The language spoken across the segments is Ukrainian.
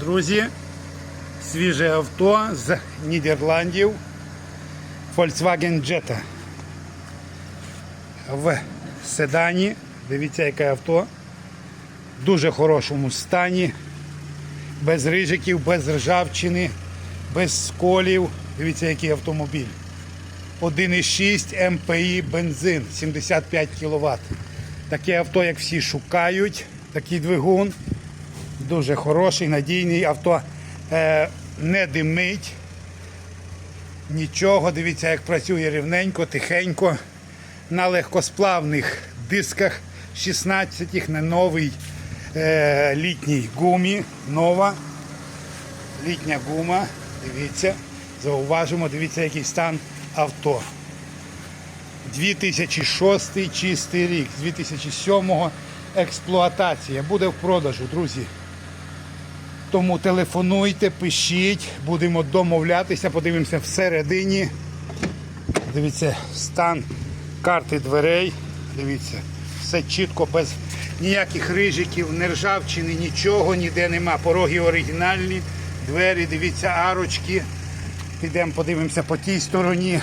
Друзі, свіже авто з Нідерландів Volkswagen Jetta. В седані. Дивіться, яке авто. В дуже хорошому стані. Без рижиків, без ржавчини, без сколів. Дивіться, який автомобіль. 1,6 МПІ бензин, 75 кВт. Таке авто, як всі шукають, такий двигун. Дуже хороший, надійний авто е, не димить. Нічого, дивіться, як працює рівненько, тихенько. На легкосплавних дисках 16 на новий е, літній гумі. Нова літня гума. Дивіться, зауважимо, дивіться, який стан авто. 2006 чистий рік, з 2007 експлуатація. Буде в продажу, друзі. Тому телефонуйте, пишіть, будемо домовлятися, подивимося всередині. Дивіться, стан карти дверей. Дивіться, все чітко, без ніяких рижиків, нержавчини, нічого, ніде нема. Пороги оригінальні, двері, дивіться, арочки. Підемо подивимося по тій стороні.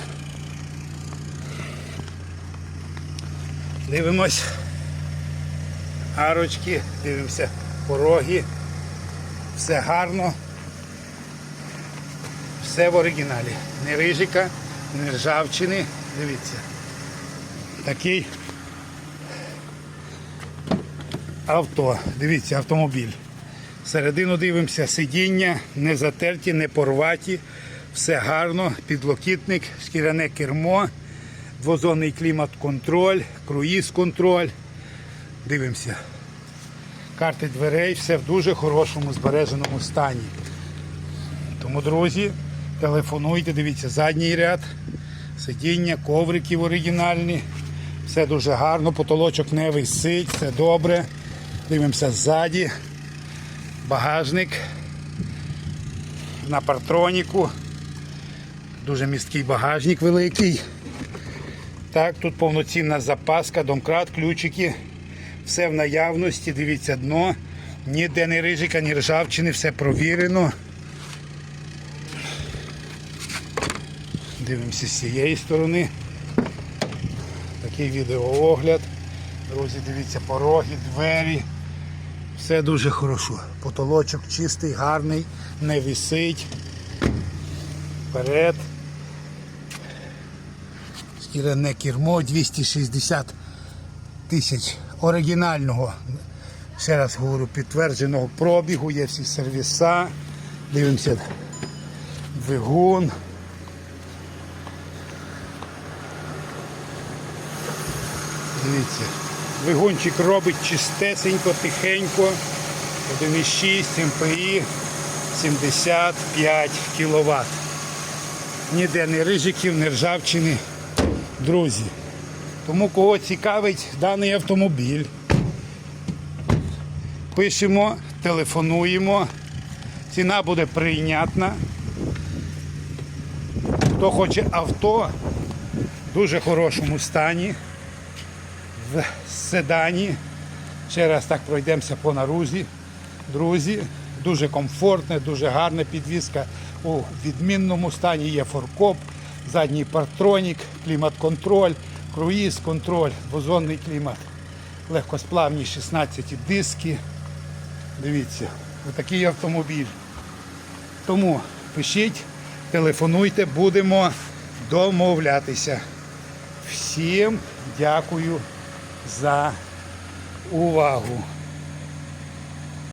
Дивимось. Арочки, дивимося пороги. Все гарно. Все в оригіналі. Не рижика, не ржавчини. Дивіться. Такий авто. Дивіться, автомобіль. Середину дивимося, сидіння, не затерті, не порваті. Все гарно, підлокітник, шкіряне кермо, двозонний клімат-контроль, круїз-контроль. Дивимося. Карти дверей, все в дуже хорошому збереженому стані. Тому, друзі, телефонуйте, дивіться, задній ряд, сидіння, коврики оригінальні. Все дуже гарно, потолочок не висить, все добре. Дивимося ззаді. Багажник на партроніку. Дуже місткий багажник великий. Так, тут повноцінна запаска, домкрат, ключики. Все в наявності, дивіться дно. Ніде не рижика, ні ржавчини, все провірено. Дивимося з цієї сторони. Такий відеоогляд. Друзі, дивіться, пороги, двері. Все дуже хорошо. Потолочок чистий, гарний, не висить. Вперед. Шкіряне кермо 260 тисяч оригінального, ще раз говорю, підтвердженого пробігу, є всі сервіса. Дивимося двигун. Дивіться, двигунчик робить чистесенько, тихенько. 1,6 МПІ 75 кВт. Ніде не рижиків, не ржавчини. Друзі. Тому кого цікавить даний автомобіль, пишемо, телефонуємо. Ціна буде прийнятна. Хто хоче авто в дуже хорошому стані, в седані. Ще раз так пройдемося по нарузі. Друзі, дуже комфортне, дуже гарна підвізка. У відмінному стані є форкоп, задній партронік, клімат-контроль, круїз, контроль, бозонний клімат, легкосплавні 16 диски. Дивіться, отакий автомобіль. Тому пишіть, телефонуйте, будемо домовлятися. Всім дякую за увагу.